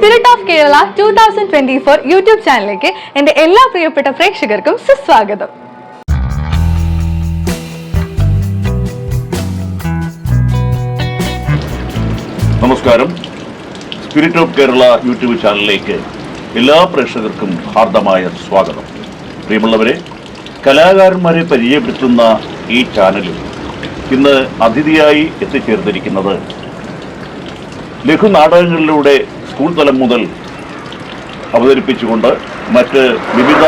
Spirit of Kerala two thousand twenty four YouTube ചാനലിലേക്ക് എന്റെ എല്ലാ പ്രിയപ്പെട്ട പ്രേക്ഷകർക്കും സുസ്വാഗതം. നമസ്കാരം. സ്പിരിറ്റ് ഓഫ് കേരള യൂട്യൂബ് ചാനലിലേക്ക് എല്ലാ പ്രേക്ഷകർക്കും ഹാർദമായ സ്വാഗതം. പ്രിയമുള്ളവരെ കലാകാരന്മാരെ പരിചയപ്പെടുത്തുന്ന ഈ ചാനലിൽ ഇന്ന് അതിഥിയായി എത്തിച്ചേർന്നിരിക്കുന്നത് ലഘുനാടകങ്ങളിലൂടെ സ്കൂൾ തലം മുതൽ അവതരിപ്പിച്ചുകൊണ്ട് മറ്റ് വിവിധ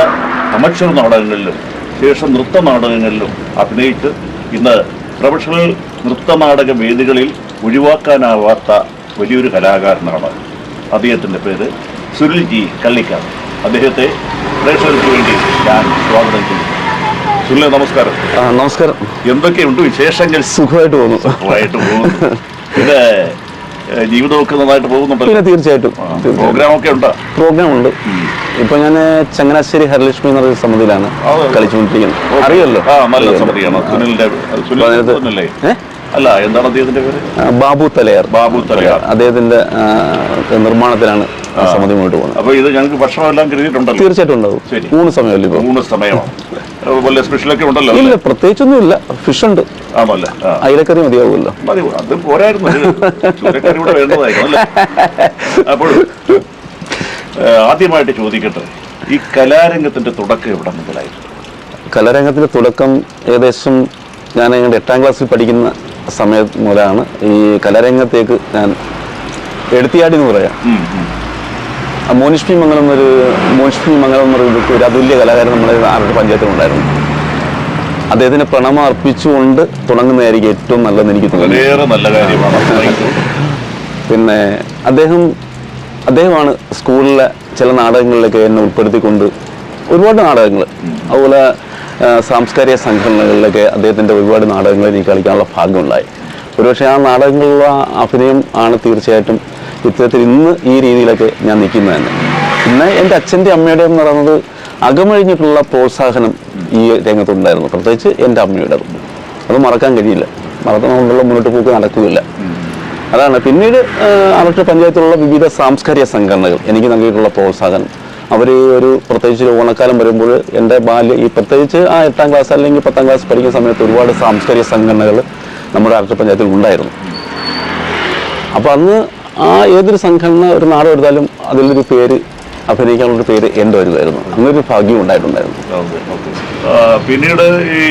അമക്ഷര നാടകങ്ങളിലും ശേഷം നൃത്ത നാടകങ്ങളിലും അഭിനയിച്ച് ഇന്ന് പ്രൊഫഷണൽ നൃത്തനാടക വേദികളിൽ ഒഴിവാക്കാനാവാത്ത വലിയൊരു കലാകാരനാണ് അദ്ദേഹത്തിന്റെ പേര് സുനിൽ ജി കള്ളിക്കാർ അദ്ദേഹത്തെ പ്രേക്ഷകർക്ക് വേണ്ടി ഞാൻ സ്വാഗതം ചെയ്യുന്നു. സുനിൽ നമസ്കാരം. നമസ്കാരം. എന്തൊക്കെയുണ്ട് വിശേഷങ്ങൾ? സുഖമായിട്ട് പോകുന്നു. സുഖമായിട്ട് പോകുന്നു. ഏഹ്, ജീവിതമൊക്കെ നന്നായിട്ട് പോകുന്നുണ്ട് പിന്നെ തീർച്ചയായിട്ടും പ്രോഗ്രാമൊക്കെ ഉണ്ട്? പ്രോഗ്രാം ഉണ്ട് ഇപ്പൊ ഞാൻ ചങ്ങനാശ്ശേരി ഹരലക്ഷ്മി എന്ന് പറയുന്ന സമിതിയിലാണ്. കളിച്ചുകൊണ്ടിരിക്കുന്നത്. അറിയല്ലോ നല്ല സമിതിയാണ്. സുനിലിന്റെ അല്ല എന്താണ് അദ്ദേഹത്തിന്റെ പേര്? ബാബു തലയാർ. ബാബു തലയാർ. അദ്ദേഹത്തിന്റെ നിർമ്മാണത്തിലാണ് സമിതി മുന്നോട്ട് പോകുന്നത് അപ്പോൾ ഇത് ഞങ്ങൾക്ക് ഭക്ഷണമെല്ലാം കരുതിയിട്ടുണ്ടല്ലോ. തീർച്ചയായിട്ടും ഉണ്ടാവും. മൂന്ന് സമയമല്ലേ ഇപ്പോൾ മൂന്ന് സമയമാണ്. വല്ല സ്പെഷ്യലൊക്കെ ഉണ്ടല്ലോ ഇല്ല? പ്രത്യേകിച്ചൊന്നും ഇല്ല. ഫിഷ് ഉണ്ട്. ആണല്ലേ അയിലക്കറി മതിയാവുമല്ലോ. മതി അത് പോരായിരുന്നു. ചുരക്കറി കൂടെ വേണ്ടതായിരുന്നു അല്ലേ? അപ്പോൾ ആദ്യമായിട്ട് ചോദിക്കട്ടെ ഈ കലാരംഗത്തിന്റെ തുടക്കം എവിടെ മുതലായിരുന്നു? കലാരംഗത്തിന്റെ തുടക്കം ഏകദേശം ഞാൻ ഞങ്ങളുടെ എട്ടാം ക്ലാസ്സിൽ പഠിക്കുന്ന സമയം മുതലാണ്. ഈ കലാരംഗത്തേക്ക് ഞാൻ എടുത്തിയാടി എന്ന് പറയാം. ഉം, മംഗളം എന്നൊരു മോനിഷ്മി മംഗളം എന്ന് പറയുന്ന ഒരു അതുല്യ കലാകാരൻ നമ്മുടെ ആരുടെ പഞ്ചായത്തിലുണ്ടായിരുന്നു അദ്ദേഹത്തിന് പ്രണമം അർപ്പിച്ചുകൊണ്ട് തുടങ്ങുന്നതായിരിക്കും ഏറ്റവും നല്ലതെന്ന് എനിക്ക് തോന്നുന്നു. വളരെ നല്ല കാര്യമാണ്. പിന്നെ അദ്ദേഹം അദ്ദേഹമാണ് സ്കൂളിലെ ചില നാടകങ്ങളിലൊക്കെ എന്നെ ഉൾപ്പെടുത്തിക്കൊണ്ട് ഒരുപാട് നാടകങ്ങൾ. അതുപോലെ സാംസ്കാരിക സംഘടനകളിലൊക്കെ അദ്ദേഹത്തിന്റെ ഒരുപാട് നാടകങ്ങൾ എനിക്ക് കളിക്കാനുള്ള ഭാഗ്യമുണ്ടായി. ഒരുപക്ഷെ ആ നാടകങ്ങളിലുള്ള അഭിനയം ആണ് തീർച്ചയായിട്ടും ഇത്തരത്തിൽ ഇന്ന് ഈ രീതിയിലൊക്കെ ഞാൻ നിൽക്കുന്നത് തന്നെ. എന്റെ അച്ഛന്റെ അമ്മയുടെ എന്ന് പറയുന്നത് അകമഴിഞ്ഞിട്ടുള്ള പ്രോത്സാഹനം ഈ രംഗത്തുണ്ടായിരുന്നു. പ്രത്യേകിച്ച് എന്റെ അമ്മയുടെ. അത് മറക്കാൻ കഴിയില്ല. മറന്നുകൊണ്ടുള്ള മുന്നോട്ട് പോക്ക് നടക്കുകയില്ല. അതാണ്. പിന്നീട് അവരുടെ പഞ്ചായത്തിലുള്ള വിവിധ സാംസ്കാരിക സംഘടനകൾ എനിക്ക് നൽകിയിട്ടുള്ള പ്രോത്സാഹനം. അവർ ഒരു പ്രത്യേകിച്ച് ഓണക്കാലം വരുമ്പോൾ എന്റെ ബാല്യം ഈ പ്രത്യേകിച്ച് ആ എട്ടാം ക്ലാസ് അല്ലെങ്കിൽ പത്താം ക്ലാസ് പഠിക്കുന്ന സമയത്ത് ഒരുപാട് സാംസ്കാരിക സംഘടനകൾ നമ്മുടെ ആരുടെ പഞ്ചായത്തിൽ ഉണ്ടായിരുന്നു. അപ്പോൾ അന്ന് ആ ഏതൊരു സംഘടന ഒരു നാട് എടുത്താലും അതിലൊരു പേര് അഭിനയിക്കാനുള്ളൊരു പേര് എന്റെ വരുമായിരുന്നു അങ്ങനൊരു ഭാഗ്യം ഉണ്ടായിട്ടുണ്ടായിരുന്നു. പിന്നീട് ഈ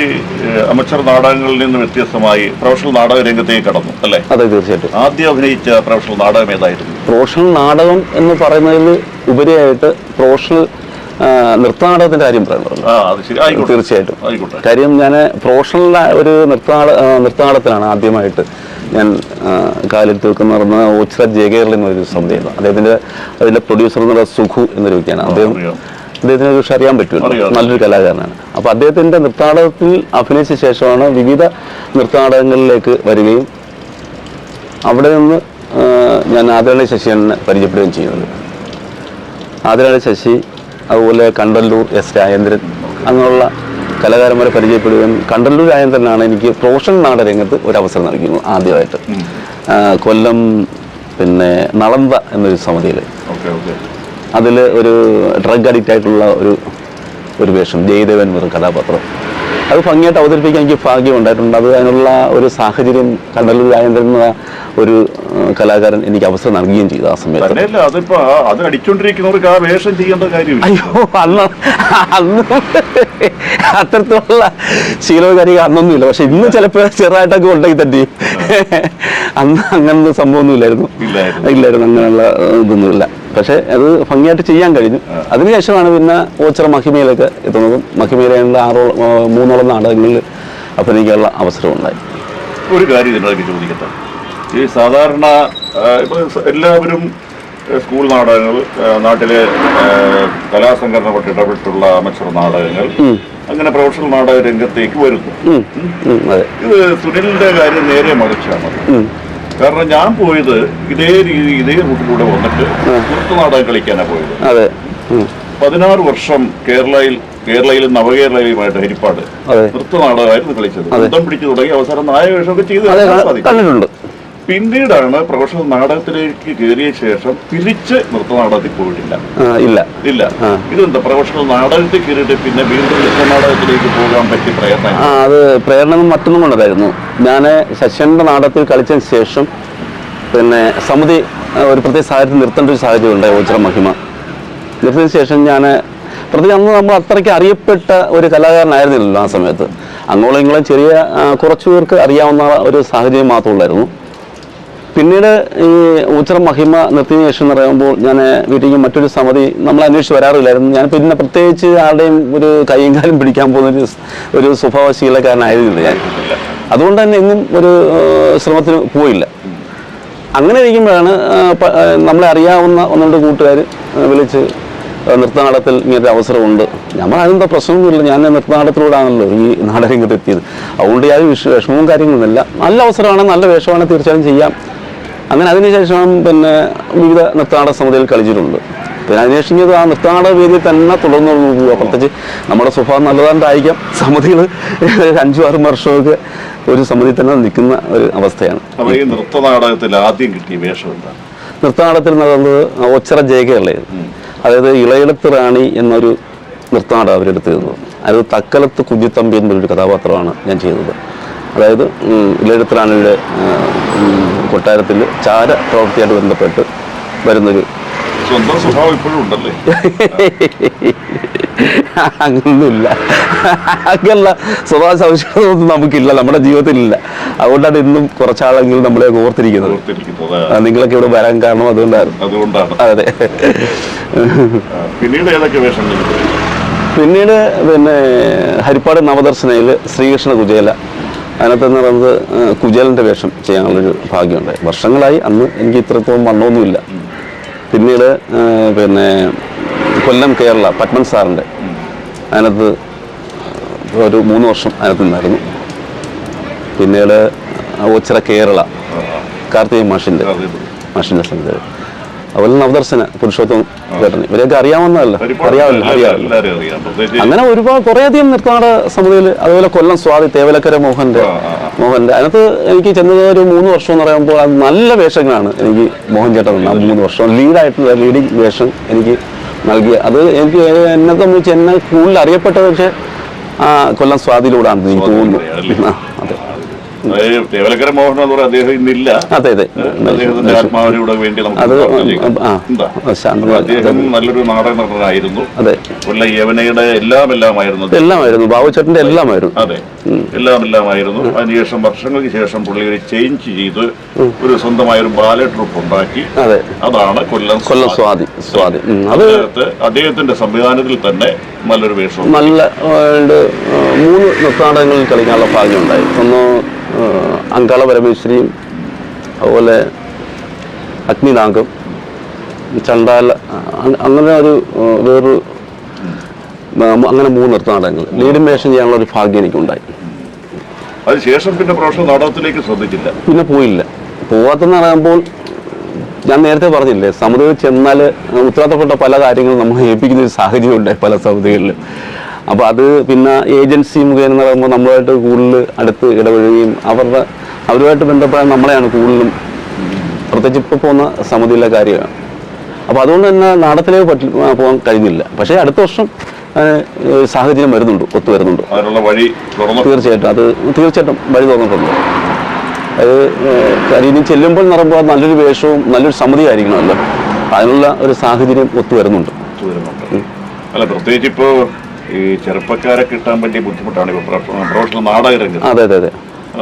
അമച്ചർ നാടകങ്ങളിൽ നിന്ന് വ്യത്യസ്തമായി പ്രൊഫഷണൽ നാടക രംഗത്തേക്ക് കടന്നു അല്ലേ? അതെ തീർച്ചയായിട്ടും. ആദ്യം അഭിനയിച്ച പ്രൊഫഷണൽ നാടകം ഏതായിരുന്നു? പ്രൊഫഷണൽ നാടകം എന്ന് പറയുന്നതിൽ ഉപരിയായിട്ട് പ്രൊഫഷണൽ നൃത്തനാടകത്തിന്റെ കാര്യം പറയുന്നത് തീർച്ചയായിട്ടും. കാര്യം ഞാൻ പ്രൊഫഷണൽ ഒരു നൃത്തനാട നൃത്തനാടകത്തിലാണ് ആദ്യമായിട്ട്. ഞാൻ കാലിൽ കാലെടുത്ത് നടന്ന ഓച്ചിറ ജയകേരള എന്നൊരു സംഭവം അദ്ദേഹത്തിന്റെ അതിന്റെ പ്രൊഡ്യൂസർ എന്നുള്ള സുഖു എന്നൊരു വ്യക്തിയാണ്. അദ്ദേഹം അദ്ദേഹത്തിനെ പക്ഷേ അറിയാൻ പറ്റുമല്ലോ. നല്ലൊരു കലാകാരനാണ്. അപ്പോൾ അദ്ദേഹത്തിന്റെ നൃത്താടകത്തിൽ അഭിനയിച്ച ശേഷമാണ് വിവിധ നൃത്താടകങ്ങളിലേക്ക് വരികയും അവിടെ നിന്ന് ഞാൻ ആദരണി ശശിയെ പരിചയപ്പെടുകയും ചെയ്യുന്നത്. ആദരണി ശശി അതുപോലെ കണ്ടല്ലൂർ എസ് രാജേന്ദ്രൻ അങ്ങനെയുള്ള കലാകാരന്മാരെ പരിചയപ്പെടുകയും കണ്ടല്ലൂർ രാജേന്ദ്രനാണ് എനിക്ക് പ്രൊഫഷണൽ നാടരംഗത്ത് ഒരു അവസരം നൽകിയത് ആദ്യമായിട്ട്. കൊല്ലം പിന്നെ നളന്ത എന്നൊരു സമിതിയിൽ ഓക്കെ ഓക്കെ. അതിൽ ഒരു ഡ്രഗ് അഡിക്റ്റ് ആയിട്ടുള്ള ഒരു ഒരു വേഷം ജയദേവൻ എന്നൊരു കഥാപാത്രം. അത് ഭംഗിയായിട്ട് അവതരിപ്പിക്കാൻ എനിക്ക് ഭാഗ്യം ഉണ്ടായിട്ടുണ്ട്. അത് അതിനുള്ള ഒരു സാഹചര്യം കണ്ടല്ലൂർ രാജേന്ദ്രൻ എന്ന ഒരു കലാകാരൻ എനിക്ക് അവസരം നൽകുകയും ചെയ്തു ആ സമയത്ത്. അയ്യോ അന്ന് അന്ന് അത്തരത്തിലുള്ള ശീലകാരിക അന്നൊന്നുമില്ല. പക്ഷെ ഇന്ന് ചിലപ്പോൾ ചെറുതായിട്ടൊക്കെ ഉണ്ടെങ്കിൽ തന്നെ അന്ന് അങ്ങനൊന്നും സംഭവമൊന്നുമില്ലായിരുന്നു ഇല്ലായിരുന്നു. ഇല്ലായിരുന്നു. അങ്ങനെയുള്ള ഇതൊന്നുമില്ല. പക്ഷെ അത് ഭംഗിയായിട്ട് ചെയ്യാൻ കഴിഞ്ഞു. അതിനുശേഷമാണ് പിന്നെ ഓച്ചിറ മഹിമയിലൊക്കെ എത്തുന്നത്. മഹിമയിലുള്ള ആറോളം മൂന്നോളം നാടകങ്ങളിൽ അഭിനയിക്കാനുള്ള അവസരമുണ്ടായി. ഒരു കാര്യം ഇതിനിടയ്ക്ക് ചോദിക്കട്ടെ. ഈ സാധാരണ എല്ലാവരും സ്കൂൾ നാടകങ്ങൾ നാട്ടിലെ കലാസംഘടന കലാസംഘടനപ്പെട്ട് ഇടപെട്ടുള്ള അമച്ചർ നാടകങ്ങൾ അങ്ങനെ പ്രൊഫഷണൽ നാടക രംഗത്തേക്ക് വരുന്നു. ഇത് സുനിലിന്റെ കാര്യം നേരെ മറിച്ചാണ്. കാരണം ഞാൻ പോയത് ഇതേ രീതി ഇതേ റൂട്ടിലൂടെ വന്നിട്ട് പുറത്തു നാടകം കളിക്കാനാണ് പോയത്. അതെ. പതിനാറ് വർഷം കേരളയിൽ കേരളയിലും നവകേരളയിലുമായിട്ട് ഹരിപ്പാട് അതെ. നൃത്ത നാടകമായിരുന്നു കളിച്ചത്. ബന്ധം പിടിച്ചു തുടങ്ങി അവസാനം നായകവേഷമൊക്കെ ചെയ്ത് കണ്ടിട്ടുണ്ട്. പിന്നീടാണ് പ്രൊഫഷണൽ നാടകത്തിലേക്ക് കയറിയ ശേഷം തിരിച്ച് നൃത്തനാടകത്തിൽ പോയിട്ടില്ല. ഇല്ല. ഇല്ല. ഇതെന്താ? പ്രൊഫഷണൽ നാടകത്തിൽ കയറിയിട്ട് പിന്നെ വീണ്ടും നൃത്തനാടകത്തിലേക്ക് പോകാൻ പറ്റിയ പ്രയത്നം? ആ അത് പ്രേരണ മറ്റൊന്നും കൊണ്ടതായിരുന്നു. ഞാൻ ശശന്റെ നാടകത്തിൽ കളിച്ചതിന് ശേഷം പിന്നെ സമിതി ഒരു പ്രത്യേക സാഹചര്യത്തിൽ നിർത്തേണ്ട ഒരു സാഹചര്യം ഉണ്ടായി ഓച്ചിറ മഹിമ. നിർത്തിയതിന് ശേഷം ഞാൻ പ്രത്യേകിച്ച് അന്ന് നമ്മൾ അത്രയ്ക്ക് അറിയപ്പെട്ട ഒരു കലാകാരനായിരുന്നില്ലല്ലോ ആ സമയത്ത്. അങ്ങോളം ഇങ്ങോളം ചെറിയ കുറച്ചു പേർക്ക് അറിയാവുന്ന ഒരു സാഹചര്യം മാത്രമുള്ളായിരുന്നു പിന്നീട് ഈ ഊച്ചറ മഹിമ നിർത്തിയതിനു ശേഷം എന്ന് പറയുമ്പോൾ ഞാൻ വീട്ടിലേക്ക് മറ്റൊരു സമിതി നമ്മൾ അന്വേഷിച്ച് വരാറില്ലായിരുന്നു. ഞാൻ പിന്നെ പ്രത്യേകിച്ച് ആരുടെയും ഒരു കൈയും കാലും പിടിക്കാൻ പോകുന്ന ഒരു ഒരു സ്വഭാവശീലക്കാരനായിരുന്നില്ല ഞാൻ. അതുകൊണ്ട് തന്നെ എങ്ങും ഒരു ശ്രമത്തിന് പോയില്ല. അങ്ങനെ ഇരിക്കുമ്പോഴാണ് നമ്മളെ അറിയാവുന്ന ഒന്ന് രണ്ട് കൂട്ടുകാർ വിളിച്ച് നൃത്തനാടത്തിൽ നൃത്തനാടകത്തിൽ ഇങ്ങനൊരു അവസരമുണ്ട്. നമ്മൾ അതിനെന്താ പ്രശ്നമൊന്നുമില്ല. ഞാൻ നൃത്തനാടകത്തിലൂടെയാണല്ലോ ഈ നാടകം ഇങ്ങോട്ട് എത്തിയത്. അതുകൊണ്ട് യാതൊരു വിഷ വിഷമവും കാര്യങ്ങളൊന്നുമില്ല. നല്ല അവസരമാണ് നല്ല വേഷമാണ് തീർച്ചയായും ചെയ്യാം. അങ്ങനെ അതിനുശേഷം പിന്നെ വിവിധ നൃത്താട സമിതിയിൽ കളിച്ചിട്ടുണ്ട്. പിന്നെ അതിനുശേഷം ഇത് ആ നൃത്താട വേദി തന്നെ തുടർന്ന് പോവുക. പ്രത്യേകിച്ച് നമ്മുടെ സ്വഭാവം നല്ലതാണ്ടായിരിക്കാം. സമിതികൾ അഞ്ചു ആറും വർഷമൊക്കെ ഒരു സമിതി തന്നെ നിൽക്കുന്ന ഒരു അവസ്ഥയാണ്. അപ്പൊ ഈ നൃത്തനാടകത്തിൽ ആദ്യം കിട്ടിയ വേഷം എന്താ നൃത്തനാടകത്തിൽ നടന്നത് ഒച്ചറ ജയകയല്ലേ അതായത് ഇളയിടത്ത് റാണി എന്നൊരു നൃത്തനാടകം അവരെടുത്തിരുന്നത് അതായത് തക്കലത്ത് കുഞ്ഞിത്തമ്പി എന്നൊരു കഥാപാത്രമാണ് ഞാൻ ചെയ്തത്. അതായത് ഇളയിടത്ത് റാണിയുടെ കൊട്ടാരത്തിൽ ചാര പ്രവൃത്തിയായിട്ട് ബന്ധപ്പെട്ട് വരുന്നൊരു സ്വന്തം സ്വഭാവം ഇപ്പോഴും ഉണ്ടല്ലേ? അങ്ങനൊന്നുമില്ല. അങ്ങനെയുള്ള സ്വഭാവ സവിശേഷതയൊന്നും നമുക്കില്ല നമ്മുടെ ജീവിതത്തിലില്ല. അതുകൊണ്ടാണ് ഇന്നും കുറച്ചാളെങ്കിലും നമ്മളെ ഓർത്തിരിക്കുന്നത്. നിങ്ങളൊക്കെ ഇവിടെ വരാൻ കാരണം അതുകൊണ്ടായിരുന്നു അതുകൊണ്ടാണ്. അതെ. പിന്നീട് ഏതൊക്കെ പിന്നീട് പിന്നെ ഹരിപ്പാട് നവദർശനയിൽ ശ്രീകൃഷ്ണ കുചേല അതിനകത്ത് എന്ന് പറയുന്നത് ആ, കുചേലന്റെ വേഷം ചെയ്യാനുള്ളൊരു ഭാഗ്യമുണ്ടായി. വർഷങ്ങളായി അന്ന് എനിക്ക് ഇത്രത്തോളം വണ്ണമൊന്നുമില്ല. പിന്നീട് പിന്നെ കൊല്ലം കേരള പത്മൻ സാറിന്റെ അതിനകത്ത് ഒരു മൂന്ന് വർഷം അതിനകത്ത് നിന്നായിരുന്നു പിന്നീട് ഓച്ചിറ കേരള കാർത്തിക മാഷിന്റെ. മാഷിന്റെ സംഗീതം. അതുപോലെ നവദർശന പുരുഷോത്തം ചേട്ടൻ ഇവരെയൊക്കെ അറിയാവുന്നതല്ല. അറിയാവില്ല അറിയാമല്ലോ അറിയാമല്ലോ അങ്ങനെ ഒരുപാട് കുറേയധികം നൃത്തനാട സമിതിയിൽ അതുപോലെ കൊല്ലം സ്വാതി തേവലക്കര മോഹന്റെ. മോഹന്റെ. അതിനകത്ത് എനിക്ക് ചെന്നത് ഒരു മൂന്ന് വർഷം എന്ന് പറയുമ്പോൾ അത് നല്ല വേഷങ്ങളാണ് എനിക്ക് മോഹൻ ചേട്ടൻ ആ മൂന്ന് വർഷം. ലീഡായിട്ടുള്ള ലീഡിങ് വേഷം എനിക്ക് നൽകിയ. അത് എനിക്ക് എന്നെ സംബന്ധിച്ച് എന്നെ കൂടുതൽ അറിയപ്പെട്ടത് പക്ഷേ ആ കൊല്ലം സ്വാതിയിലൂടെയാണ് എനിക്ക് തോന്നുന്നു. അതെ. തേവലക്കര മോഹൻ എന്ന് പറയുന്നത് അദ്ദേഹം ഇന്നില്ല. അതെ അതെ. അദ്ദേഹത്തിന്റെ ആത്മാവിനൂടെ വേണ്ടി നമുക്ക് അദ്ദേഹം നല്ലൊരു നാടക നടനായിരുന്നു അതെ. കൊല്ല യവനയുടെ എല്ലാം എല്ലാമായിരുന്നു. ബാബുചേട്ടന്റെ എല്ലാമായിരുന്നു. ബാബുച്ചേട്ടന്റെ എല്ലാമായിരുന്നു അതെ എല്ലാം എല്ലാമായിരുന്നു അതിനുശേഷം വർഷങ്ങൾക്ക് ശേഷം പുള്ളി ഒരു ചേഞ്ച് ചെയ്ത് ഒരു സ്വന്തമായ ഒരു ബാല ട്രൂപ്പ് ഉണ്ടാക്കി. അതെ. അതാണ് കൊല്ലം കൊല്ലം സ്വാതി. സ്വാതി അത് അദ്ദേഹത്തിന്റെ സംവിധാനത്തിൽ തന്നെ നല്ലൊരു വേഷം. നല്ല മൂന്ന് നൃത്താടകങ്ങളിൽ കളിക്കാനുള്ള ഭാഗ്യമുണ്ടായി ഒന്ന് അങ്കാള പരമേശ്വരിയും അതുപോലെ അഗ്നിനാഗം ചണ്ടാല അങ്ങനെ ഒരു വേറൊരു അങ്ങനെ മൂന്ന് നൃത്തനാടകങ്ങൾ ലീഡിംഗ് വേഷം ചെയ്യാനുള്ള ഒരു ഭാഗ്യം എനിക്കുണ്ടായി. അതിനുശേഷം പിന്നെ പ്രൊഫഷണൽ നാടകത്തിലേക്ക് ശ്രദ്ധിച്ചില്ല. പിന്നെ പോയില്ല. പോവാത്തെന്ന് പറയുമ്പോൾ ഞാൻ നേരത്തെ പറഞ്ഞില്ലേ സമുദ്രത്തിൽ ചെന്നാൽ ഉത്തരവാദിത്തപ്പെട്ട പല കാര്യങ്ങളും നമ്മൾ ഏൽപ്പിക്കുന്ന ഒരു സാഹചര്യം ഉണ്ടായി പല സമുദ്രങ്ങളിലും അപ്പോൾ അത് പിന്നെ ഏജൻസി മുഖേന പറയുമ്പോൾ നമ്മളുമായിട്ട് കൂടുതൽ അടുത്ത് ഇടപഴകുകയും അവരുടെ അവരുമായിട്ട് ബന്ധപ്പെടാൻ നമ്മളെയാണ് കൂടുതലും പ്രത്യേകിച്ച് ഇപ്പോൾ പോകുന്ന സമിതിയിലെ കാര്യമാണ്. അപ്പോൾ അതുകൊണ്ട് തന്നെ നാടകത്തിലേക്ക് പറ്റി പോകാൻ കഴിഞ്ഞില്ല. പക്ഷേ അടുത്ത വർഷം സാഹചര്യം വരുന്നുണ്ട് ഒത്തു വരുന്നുണ്ട്. വഴി തീർച്ചയായിട്ടും അത് തീർച്ചയായിട്ടും വഴി തുറന്നിട്ടുണ്ട്. അത് കരീനി കാര്യം ചെല്ലുമ്പോൾ നിറമ്പോൾ നല്ലൊരു വേഷവും നല്ലൊരു സമിതി ആയിരിക്കണമല്ലോ അതിനുള്ള ഒരു സാഹചര്യം ഒത്തു വരുന്നുണ്ട്. അല്ല പ്രത്യേകിച്ച് ഇപ്പോ ഈ ചെറുപ്പക്കാരെ കിട്ടാൻ വലിയ ബുദ്ധിമുട്ടാണ് ഇപ്പൊ പ്രൊഫ- പ്രൊഫഷണൽ നാടക രംഗത്ത് അതെ അതെ. അതെ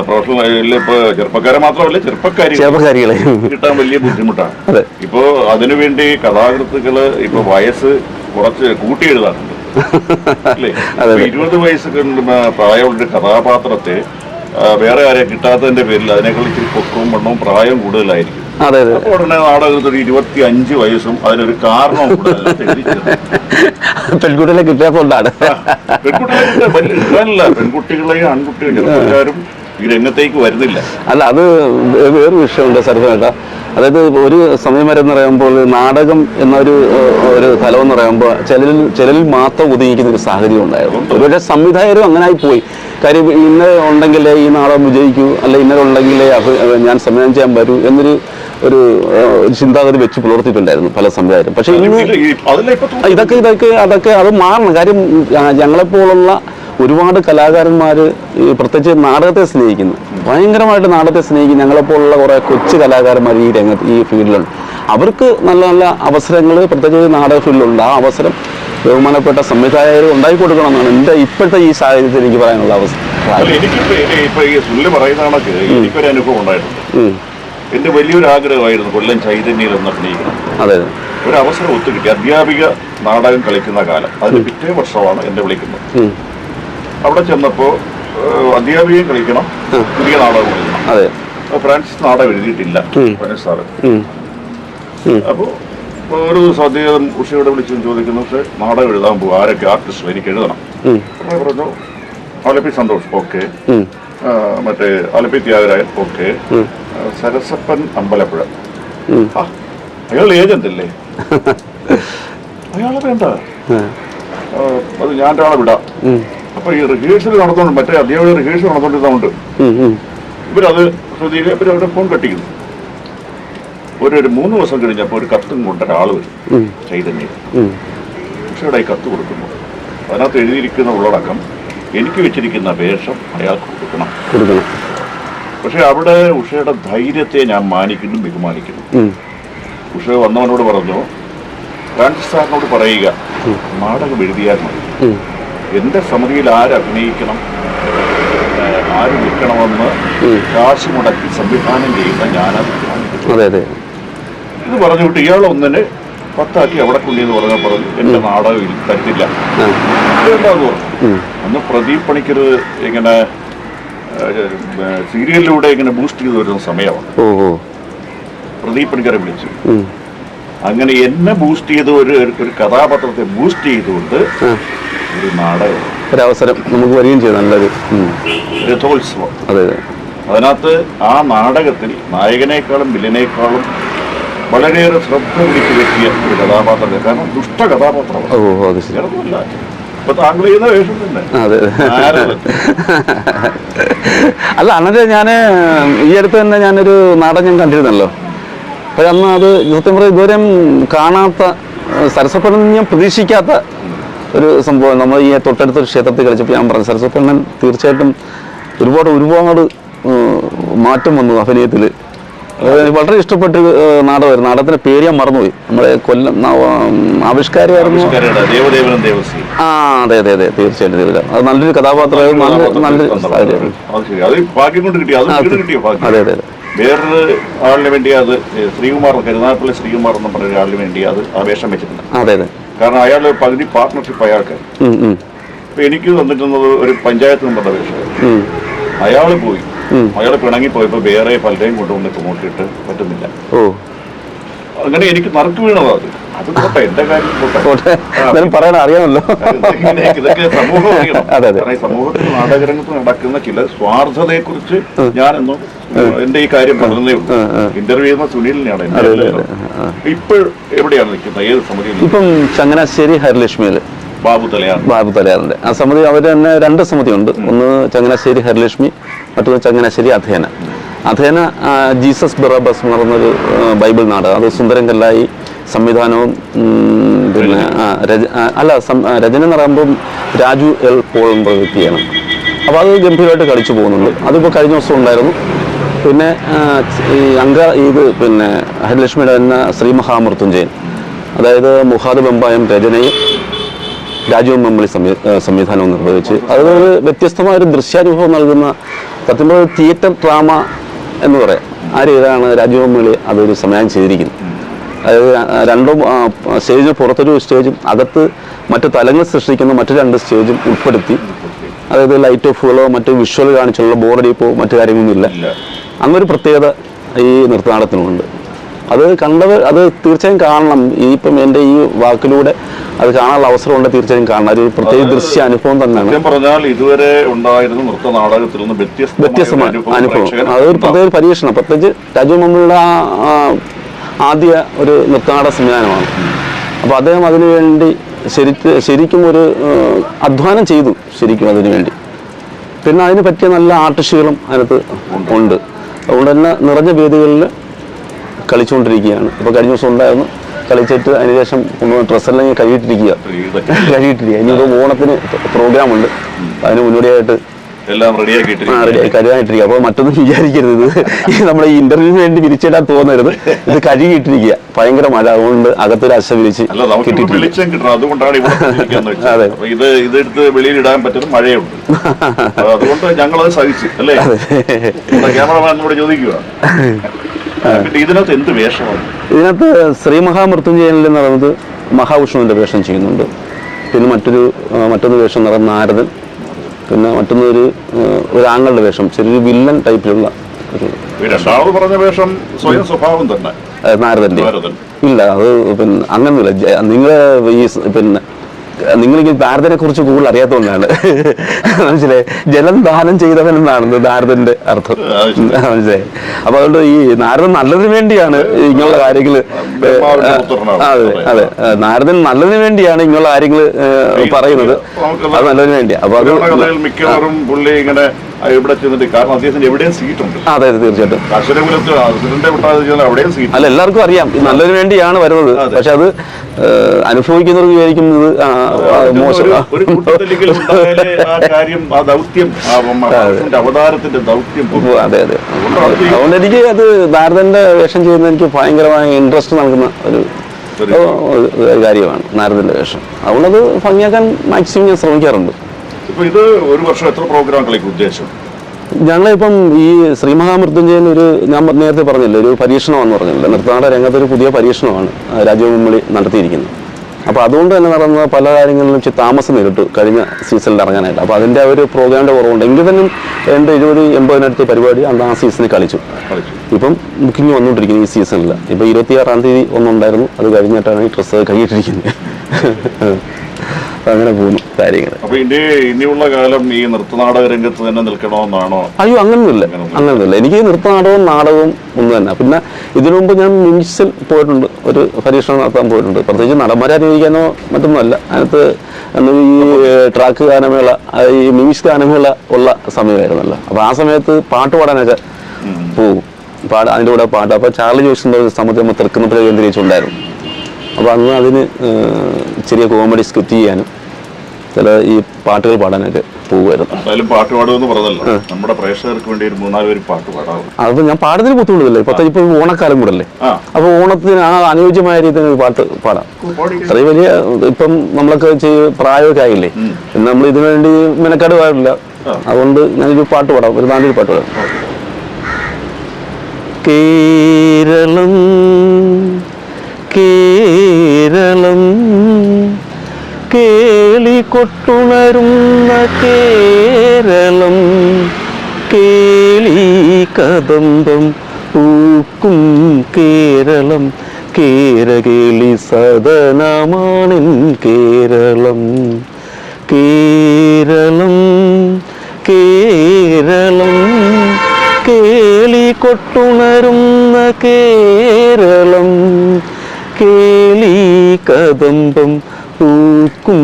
പ്രൊഫഷണൽ ഇപ്പൊ ചെറുപ്പക്കാരെ മാത്രമല്ല ചെറുപ്പക്കാരി ചെറുപ്പക്കാരികളെ. കിട്ടാൻ വലിയ ബുദ്ധിമുട്ടാണ്. അതെ. ഇപ്പോ അതിനുവേണ്ടി കഥാകൃത്തുക്കൾ ഇപ്പൊ വയസ്സ് കുറച്ച് കൂട്ടി എഴുതാറുണ്ട്. അല്ലേ? ഇരുപത് വയസ്സ് പ്രായമുള്ള കഥാപാത്രത്തെ വേറെ ആരെ കിട്ടാത്തതിന്റെ പേരിൽ അതിനേക്കാൾ ഇച്ചിരി പൊക്കവും വണ്ണവും പ്രായം കൂടുതലായിരിക്കും. അതെ അതെ. ഉടനെ നാടകത്തിൽ ഇരുപത്തി അഞ്ച് വയസ്സും അതിനൊരു കാരണവും. പെൺകുട്ടികളെ കിട്ടിയപ്പോണ്ടാണ്. പെൺകുട്ടികളെ വലിയ കിട്ടാനില്ല പെൺകുട്ടികളെയും ആൺകുട്ടികളും ചെറുപ്പക്കാരും ഈ രംഗത്തേക്ക് വരുന്നില്ല. അല്ല അത് വേറൊരു വിഷയമുണ്ട് സർവേട്ട അതായത് ഒരു സമയം വരെ എന്ന് പറയുമ്പോൾ നാടകം എന്നൊരു ഒരു തലം എന്ന് പറയുമ്പോൾ ചിലരിൽ ചിലരിൽ മാത്രം ഒതുങ്ങിക്കുന്ന ഒരു സാഹചര്യം ഉണ്ടായിരുന്നു. ഒരുപക്ഷെ സംവിധായകരും അങ്ങനെ ആയി പോയി. കാര്യം ഇന്ന ഉണ്ടെങ്കിലേ ഈ നാടകം വിജയിക്കൂ അല്ലെ ഇന്നലെ ഉണ്ടെങ്കിലേ ഞാൻ സംവിധാനം ചെയ്യാൻ വരൂ എന്നൊരു ഒരു ചിന്താഗതി വെച്ച് പുലർത്തിയിട്ടുണ്ടായിരുന്നു പല സംവിധായകരും. പക്ഷേ ഇന്ന് ഇതൊക്കെ ഇതൊക്കെ അതൊക്കെ അത് മാറണം. കാര്യം ഞങ്ങളെപ്പോലുള്ള ഒരുപാട് കലാകാരന്മാർ പ്രത്യേകിച്ച് നാടകത്തെ സ്നേഹിക്കുന്നു. ഭയങ്കരമായിട്ട് നാടകത്തെ സ്നേഹിക്കുന്നു. ഞങ്ങളെപ്പോലുള്ള കുറേ കൊച്ചു കലാകാരന്മാർ ഈ രംഗത്ത് ഈ ഫീൽഡിലുണ്ട്. അവർക്ക് നല്ല നല്ല അവസരങ്ങൾ പ്രത്യേകിച്ച് നാടക ഫീൽഡിലുണ്ട്. ആ അവസരം ബഹുമാനപ്പെട്ട സംവിധായകർ ഉണ്ടാക്കി കൊടുക്കണം എന്നാണ് എന്റെ ഇപ്പോഴത്തെ ഈ സാഹചര്യത്തിൽ എനിക്ക് പറയാനുള്ള അവസരം. എനിക്ക് ഇപ്പൊ പറയുന്ന കണക്ക് എനിക്കൊരു അനുഭവം ഉണ്ടായിട്ടുണ്ട്. എന്റെ വലിയൊരു ആഗ്രഹമായിരുന്നു കൊല്ലം ചൈതന്യയിൽ ഒന്ന് അഭിനയിക്കണം. അതെ. ഒരു അവസരം ഒത്തുകിട്ടി. അധ്യാപിക നാടകം കളിക്കുന്ന കാലം. അതിന് പിറ്റേ വർഷമാണ് എന്നെ വിളിക്കുന്നത്. അവിടെ ചെന്നപ്പോ അധ്യാപികയും കളിക്കണം പുതിയ നാടകം കളിക്കണം. അതെ. ഫ്രാൻസിസ് നാടകം എഴുതിയിട്ടില്ല ഫ്രാൻസിസ് സാറ്. അപ്പോൾ ഒരു ദിവസം അദ്ദേഹം ഉഷയോടെ വിളിച്ചു ചോദിക്കുന്നു പക്ഷേ നാടകം എഴുതാൻ പോകും ആരൊക്കെ ആർട്ടിസ്റ്റ് എനിക്ക് എഴുതണം. അപ്പോൾ പറഞ്ഞു ആലപ്പി സന്തോഷ്. ഓക്കെ. മറ്റേ ആലപ്പി ത്യാഗരായൻ ഓക്കെ. സരസപ്പൻ അമ്പലപ്പുഴ. അയാൾ ഏജന്റ് അല്ലേ അയാളെ വേണ്ട. അത് ഞാൻ ഒരാളെ വിടാം. അപ്പൊ ഈ റിഹേഴ്സൽ നടന്നുകൊണ്ട് മറ്റേ അധ്യാപകർ റിഹേഴ്സൽ നടന്നുകൊണ്ടിരുന്നതുകൊണ്ട്. ഉം. ഇവരത് ശ്രദ്ധിക്കുക ഇവരവരുടെ ഫോൺ കട്ടിക്കുന്നു. ഒരു ഒരു മൂന്ന് ദിവസം കഴിഞ്ഞപ്പോൾ ഒരു കത്തും കൊണ്ട് ഒരാൾ വരും. ചൈതന്യ. ഈ കത്ത് കൊടുക്കുമ്പോൾ അതിനകത്ത് എഴുതിയിരിക്കുന്ന ഉള്ളടക്കം എനിക്ക് വെച്ചിരിക്കുന്ന വേഷം അയാൾക്ക് കൊടുക്കണം. കൊടുക്കണം. പക്ഷെ അവിടെ ഉഷയുടെ ധൈര്യത്തെ ഞാൻ മാനിക്കുന്നു ബഹുമാനിക്കുന്നു. ഉഷ വന്നവനോട് പറഞ്ഞു ഫ്രാൻസിസ് സാറിനോട് പറയുക നാടകം എഴുതിയാൽ മതി. എന്റെ സമിതിയിൽ ആര് അഭിനയിക്കണം? ആര് നിൽക്കണമെന്ന് കാശ് മുടക്കി സംവിധാനം ചെയ്യുന്ന ഞാനത് ഇത് പറഞ്ഞു വിട്ട് ഇയാൾ ഒന്നിന് പത്താക്കി അവിടെ കൊണ്ടിന്ന് പറഞ്ഞാൽ പറഞ്ഞു എന്റെ നാടകം തരത്തില്ല. അന്ന് പ്രദീപ് പണിക്കർ ഇങ്ങനെ സീരിയലിലൂടെ ഇങ്ങനെ ബൂസ്റ്റ് ചെയ്ത് വരുന്ന സമയമാണ്. പ്രദീപ് പണിക്കരെ വിളിച്ചു. അങ്ങനെ എന്നെ ബൂസ്റ്റ് ചെയ്ത് ഒരു ഒരു കഥാപാത്രത്തെ ബൂസ്റ്റ് ചെയ്തുകൊണ്ട്. ഒരു നാടകം. ഒരു അവസരം നമുക്ക് വരികയും ചെയ്തു നല്ലത്. രഥോത്സവം. അതെ അതെ. അതിനകത്ത് ആ നാടകത്തിൽ നായകനേക്കാളും വില്ലനേക്കാളും വളരെയേറെ ശ്രദ്ധ പിടിച്ചു പറ്റിയ ഒരു കഥാപാത്രം കാരണം ദുഷ്ട കഥാപാത്രമാണ്. അത് അല്ല അന്നത്തെ ഞാൻ ഈ അടുത്ത് തന്നെ ഞാനൊരു നാടകം ഞാൻ കണ്ടിരുന്നല്ലോ. പക്ഷെ അന്ന് അത് സത്യം പറയാം ഇതുവരെയും കാണാത്ത സരസപ്പെടണം ഞാൻ പ്രതീക്ഷിക്കാത്ത ഒരു സംഭവം. നമ്മൾ ഈ തൊട്ടടുത്തൊരു ക്ഷേത്രത്തിൽ കളിച്ചപ്പോൾ ഞാൻ പറഞ്ഞു സരസപ്പെണ്ണൻ തീർച്ചയായിട്ടും ഒരുപാട് ഒരുപാട് മാറ്റം വന്നു അഭിനയത്തിൽ വളരെ ഇഷ്ടപ്പെട്ട നാടകമായിരുന്നു. നാടകത്തിന്റെ പേര് ഞാൻ മറന്നുപോയി. നമ്മുടെ കൊല്ലം ആവിഷ്കാരമായിരുന്നു ആ അതെ അതെ അതെ. തീർച്ചയായിട്ടും തീർച്ചയായിട്ടും അത് നല്ലൊരു കഥാപാത്രമായിരുന്നു. നല്ല നല്ലൊരു അത് അത് വേറൊരു ആളിന് വേണ്ടി അത് ശ്രീകുമാർ കരുനാഗപ്പള്ളി ശ്രീകുമാർ എന്ന് പറഞ്ഞ ഒരാളിന് വേണ്ടി അത് വെച്ചിട്ടുണ്ട്. അതെ അതെ. കാരണം പകുതി പാർട്ട്ണർഷിപ്പ് അയാൾക്ക്. എനിക്ക് തന്നിട്ടുള്ളത് ഒരു പഞ്ചായത്ത് മെമ്പറുടെ അപേക്ഷ അയാൾ അയാൾ പോയി. ഉം. പിണങ്ങി പോയപ്പോൾ വേറെ പലരെയും കൊണ്ടുവന്ന് പ്രൊമോട്ടിട്ട് പറ്റുന്നില്ല. ഓ. അങ്ങനെ എനിക്ക് നറുക്ക് വീണതാ അത്. അത് പോട്ടെ എന്റെ കാര്യം പോട്ടെ ആ, അറിയാമല്ലോ. ഇതൊക്കെ സമൂഹം സമൂഹത്തിൽ നാടകരംഗത്ത് നടക്കുന്ന ചില സ്വാർത്ഥതയെ കുറിച്ച് ഞാനെന്നോ എന്റെ ഈ കാര്യം പറഞ്ഞതേ ഉള്ളൂ. ഇന്റർവ്യൂ ചെയ്യുന്ന സുനിലിനെയാണ്. ഇപ്പോൾ എവിടെയാണ് നിൽക്കുന്നത്? ഏത് സമിതിയിൽ ഇപ്പം ചങ്ങനാശ്ശേരി ഹരിലക്ഷ്മിയിൽ ബാബു തലയാറിന്റെ. ആ സമിതി അവർ തന്നെ രണ്ട് സമിതിയുണ്ട്. ഒന്ന് ചങ്ങനാശ്ശേരി ഹരലക്ഷ്മി മറ്റൊന്ന് ചങ്ങനാശ്ശേരി അധേന. അധേന ജീസസ് ബിറബസ് എന്ന് പറയുന്നൊരു ബൈബിൾ നാടകം അത് സുന്ദരം കല്ലായി സംവിധാനവും പിന്നെ അല്ല രചന എന്ന് പറയുമ്പം രാജു എൽ പോൾ എന്ന വ്യക്തിയാണ്. അപ്പോൾ അത് ഗംഭീരമായിട്ട് കളിച്ചു പോകുന്നുണ്ട്. അതിപ്പോൾ കഴിഞ്ഞ ദിവസം ഉണ്ടായിരുന്നു. പിന്നെ ഈ അങ്ക ഇത് പിന്നെ ഹരിലക്ഷ്മിയുടെ തന്നെ ശ്രീ മഹാമൃത്യുഞ്ജയൻ അതായത് മുഹാദ് ബെമ്പായം രചനയും രാജീവ് മമ്മളി സംവിധാനം സംവിധാനവും നിർവഹിച്ച് അതൊരു വ്യത്യസ്തമായ ഒരു ദൃശ്യാനുഭവം നൽകുന്ന സത്യം പറഞ്ഞാൽ തിയേറ്റർ ഡ്രാമ എന്ന് പറയാം. ആ രീതിയിലാണ് രാജീവ് മമ്മളി അതൊരു സംവിധാനം ചെയ്തിരിക്കുന്നത്. അതായത് രണ്ടും സ്റ്റേജ് പുറത്തൊരു സ്റ്റേജും അകത്ത് മറ്റു തലങ്ങൾ സൃഷ്ടിക്കുന്ന മറ്റു രണ്ട് സ്റ്റേജും ഉൾപ്പെടുത്തി. അതായത് ലൈറ്റ് ഓഫുകളോ മറ്റു വിഷ്വൽ കാണിച്ചുള്ള ബോർഡടിപ്പോ മറ്റു കാര്യങ്ങളൊന്നുമില്ല. ഇല്ല. അങ്ങനൊരു പ്രത്യേകത ഈ നൃത്തനാടകത്തിനുണ്ട് അത് കണ്ടത് അത് തീർച്ചയായും കാണണം. ഈ ഇപ്പം എന്റെ ഈ വാക്കിലൂടെ അത് കാണാനുള്ള അവസരമുണ്ട് തീർച്ചയായും കാണണം. ഒരു പ്രത്യേക ദൃശ്യ അനുഭവം തന്നെയാണ്. പറഞ്ഞാൽ ഇതുവരെ ഉണ്ടായിരുന്ന നൃത്ത നാടകത്തിൽ നിന്ന് വ്യത്യസ്തമായ അനുഭവം. അതൊരു. പ്രത്യേക പരീക്ഷണം. പ്രത്യേകിച്ച് രാജു മമ്മിയുടെ ആ ആദ്യ ഒരു നൃത്തനാടക സംവിധാനമാണ്. അപ്പോൾ അദ്ദേഹം അതിനുവേണ്ടി ശരിക്ക് ശരിക്കും ഒരു അധ്വാനം ചെയ്തു ശരിക്കും അതിനുവേണ്ടി പിന്നെ അതിന് പറ്റിയ നല്ല ആർട്ടിസ്റ്റുകളും അതിനകത്ത് ഉണ്ട്. അതുകൊണ്ട് തന്നെ നിറഞ്ഞ വേദികളിൽ കളിച്ചുകൊണ്ടിരിക്കുകയാണ്. ഇപ്പോൾ കഴിഞ്ഞ ദിവസം ഉണ്ടായിരുന്നു. കളിച്ചിട്ട് അതിനുശേഷം ഡ്രസ്സെല്ലാം ഞാൻ കഴുകിയിട്ടിരിക്കുക. ഇതൊക്കെ ഇനി ഓണത്തിന് പ്രോഗ്രാം ഉണ്ട് അതിന് മുന്നോടിയായിട്ട് എല്ലാം റെഡിയാക്കി കരുതാനിട്ടിരിക്കുക. അപ്പോൾ മറ്റൊന്നും വിചാരിക്കരുത് ഇത്. ഈ നമ്മുടെ ഈ ഇന്റർവ്യൂവിന് വേണ്ടി വിരിച്ചിടാൻ തോന്നരുത്. ഇത് കഴുകിയിട്ടിരിക്കുക. ഭയങ്കര മഴ. അതുകൊണ്ട് അകത്തൊരു അശ വിരിച്ച്. അതെ. ഇത് ഇതെടുത്ത് വെളിയിൽ ഇടാൻ പറ്റുന്ന മഴയുണ്ട്. അതുകൊണ്ട് ഞങ്ങളത് സഹിച്ചു അല്ലേ? ക്യാമറമാൻ ചോദിക്കുക ഇതിനകത്ത് എന്ത് വേഷമാണ്? ഇതിനകത്ത് ശ്രീ മഹാമൃത്യുഞ്ജയനിൽ എന്ന് പറയുന്നത് മഹാവിഷ്ണുവിന്റെ വേഷം ചെയ്യുന്നുണ്ട്. പിന്നെ മറ്റൊരു മറ്റൊന്ന് വേഷം എന്ന് പറയുന്നത് നാരദൻ. പിന്നെ മറ്റൊന്നൊരു ഒരു ആങ്ങളുടെ വേഷം ചെറിയൊരു വില്ലൻ ടൈപ്പിലുള്ള രണ്ടാമത് പറഞ്ഞ വേഷം സ്വയം സ്വഭാവം തന്നെ. നാരദന്റെ. ഇല്ല അത് പിന്നെ അങ്ങനെയല്ല നിങ്ങൾ ഈ പിന്നെ നിങ്ങൾക്ക് ദാരദനെ കുറിച്ച് കൂടുതൽ അറിയാത്തതുകൊണ്ടാണ്. മനസ്സിലായി? ജലം ദാനം ചെയ്തവൻ എന്നാണ് ദാരദന്റെ അർത്ഥം. മനസ്സിലായി? അപ്പൊ അതുകൊണ്ട് ഈ നാരദൻ നല്ലതിന് വേണ്ടിയാണ് ഇങ്ങനെയുള്ള കാര്യങ്ങൾ അതെ അതെ. നാരദൻ നല്ലതിന് വേണ്ടിയാണ് ഇങ്ങനെയുള്ള കാര്യങ്ങൾ പറയുന്നത്. അത് നല്ലതിന് വേണ്ടിയാണ് അപ്പൊ അത് മിക്കവാറും പുള്ളി ഇങ്ങനെ ഇവിടെ ചെന്നിട്ട് കാരണം അദ്ദേഹത്തിന് എവിടെയും സീറ്റുണ്ട് അതെ അതെ തീർച്ചയായിട്ടും. അക്ഷരകുലത്ത് അസുരന്റെ വിട്ടാതെ അവിടെയും സീറ്റ് അല്ല എല്ലാവർക്കും അറിയാം. നല്ലതിന് വേണ്ടിയാണ് വരുന്നത്. പക്ഷെ അത് അനുഭവിക്കുന്നവർ അനുഭവിക്കുന്നവർക്ക് വിചാരിക്കുന്നത് മോശം. ഒരു- കൂട്ടത്തിലെങ്കിലും ആ കാര്യം ആ ദൗത്യം അവതാരത്തിന്റെ ദൗത്യം അതെ അതെ. അതുകൊണ്ട് അത്. എനിക്ക് അത് നാരദന്റെ വേഷം ചെയ്യുന്ന എനിക്ക് ഭയങ്കരമായ ഇൻട്രസ്റ്റ് നൽകുന്ന ഒരു കാര്യമാണ് നാരദന്റെ വേഷം. അതുകൊണ്ടത് ഭംഗിയാക്കാൻ മാക്സിമം ഞാൻ ശ്രമിക്കാറുണ്ട്. ഇപ്പൊ ഇത് ഒരു വർഷം എത്ര പ്രോഗ്രാമുകളേക്ക് കളിക്കും ഉദ്ദേശം? ഞങ്ങളിപ്പം ഈ ശ്രീ മഹാമൃത്യുഞ്ജയൻ ഒരു ഞാൻ നേരത്തെ പറഞ്ഞില്ല ഒരു പരീക്ഷണമാണെന്ന് പറഞ്ഞില്ല. നൃത്തനാട രംഗത്ത് ഒരു പുതിയ പരീക്ഷണമാണ് മുമ്മളി നടത്തിയിരിക്കുന്നത്. അപ്പോൾ അതുകൊണ്ട് തന്നെ നടന്ന പല കാര്യങ്ങളിലും ഇച്ചിരി താമസം നേരിട്ടു കഴിഞ്ഞ സീസണിൽ ഇറങ്ങാനായിട്ട്. അപ്പോൾ അതിന്റെ ഒരു പ്രോഗ്രാമിന്റെ കുറവുണ്ട്. എങ്കിൽ തന്നെ രണ്ട് എഴുപത് എൺപതിനടുത്ത് പരിപാടി അന്ന് ആ സീസണിൽ കളിച്ചു. ഇപ്പം ബുക്കിംഗ് വന്നുകൊണ്ടിരിക്കുന്നു ഈ സീസണിൽ ഇപ്പോൾ ഇരുപത്തിയാറാം തീയതി ഒന്നുണ്ടായിരുന്നു. അത് കഴിഞ്ഞിട്ടാണ് ഈ ഡ്രസ്സ് കഴിയിട്ടിരിക്കുന്നത് അങ്ങനെ പോകുന്നു കാര്യങ്ങൾ. അപ്പൊ ഇനിയുള്ള കാലം ഈ നൃത്തനാടക രംഗത്ത് തന്നെ നിൽക്കണമെന്നാണോ? അയ്യോ അങ്ങനൊന്നുമില്ല. അങ്ങനൊന്നുമില്ല. അങ്ങനൊന്നുമില്ല. എനിക്ക് നൃത്തനാടകവും നാടകവും ഒന്ന് തന്നെ പിന്നെ ഇതിനു മുമ്പ് ഞാൻ മിമിക്സിൽ പോയിട്ടുണ്ട്. ഒരു പരീക്ഷണം നടത്താൻ പോയിട്ടുണ്ട്. പ്രത്യേകിച്ച് നടന്മാരെ അനുകരിക്കാനോ മറ്റൊന്നുമല്ല അതിനകത്ത് ഈ ട്രാക്ക് ഗാനമേള ഈ മിമിക്സ് ഗാനമേള ഉള്ള സമയമായിരുന്നല്ലോ. അപ്പോൾ ആ സമയത്ത് പാട്ട് പാടാനൊക്കെ പോകും പാടാ അതിന്റെ കൂടെ പാട്ട്. അപ്പോൾ ചാർലി ജോസിന്റെ സമയത്ത് നമ്മൾ തൃക്കുന്നപ്പുഴ കേന്ദ്രീകരിച്ചുണ്ടായിരുന്നു. അപ്പോൾ അന്ന് അതിന് ചെറിയ കോമഡി സ്ക്രിപ്റ്റ് ചെയ്യാനും ചില ഈ പാട്ടുകൾ പാടാനൊക്കെ പോകുമായിരുന്നു. പാട്ട് പാടുമെന്ന് പറഞ്ഞല്ലോ. നമ്മുടെ പ്രേക്ഷകർക്ക് വേണ്ടി ഒരു മൂന്നാൽ പേര് പാട്ട് പാടാം അതിപ്പോ ഞാൻ പാടുന്നതിന് ബുദ്ധിമുട്ടില്ലേ ഇപ്പൊ ഇപ്പൊ ഓണക്കാലം കൂടല്ലേ അപ്പോൾ അപ്പൊ ഓണത്തിന് ആ അനുയോജ്യമായ രീതിയിൽ ഒരു പാട്ട് പാടാം. അത്രയും വലിയ ഇപ്പം നമ്മളൊക്കെ ചെയ്ത് പ്രായമൊക്കെ ആയില്ലേ? പിന്നെ നമ്മൾ ഇതിനു വേണ്ടി മെനക്കാട് പാടില്ല. അതുകൊണ്ട് ഞാനൊരു പാട്ട് പാടാം. ഒരു നാലൊരു പാട്ട് പാടാം. കേരളം കേരളം കേളി കൊട്ടുണരുന്ന കേരളം കേളി കദംബം പൂക്കും കേരളം കേരകേളി സദനമാണിൻ കേരളം. കേരളം കേരളം കേളി കൊട്ടുണരുന്ന കേരളം കേളി കദംബം പൂക്കും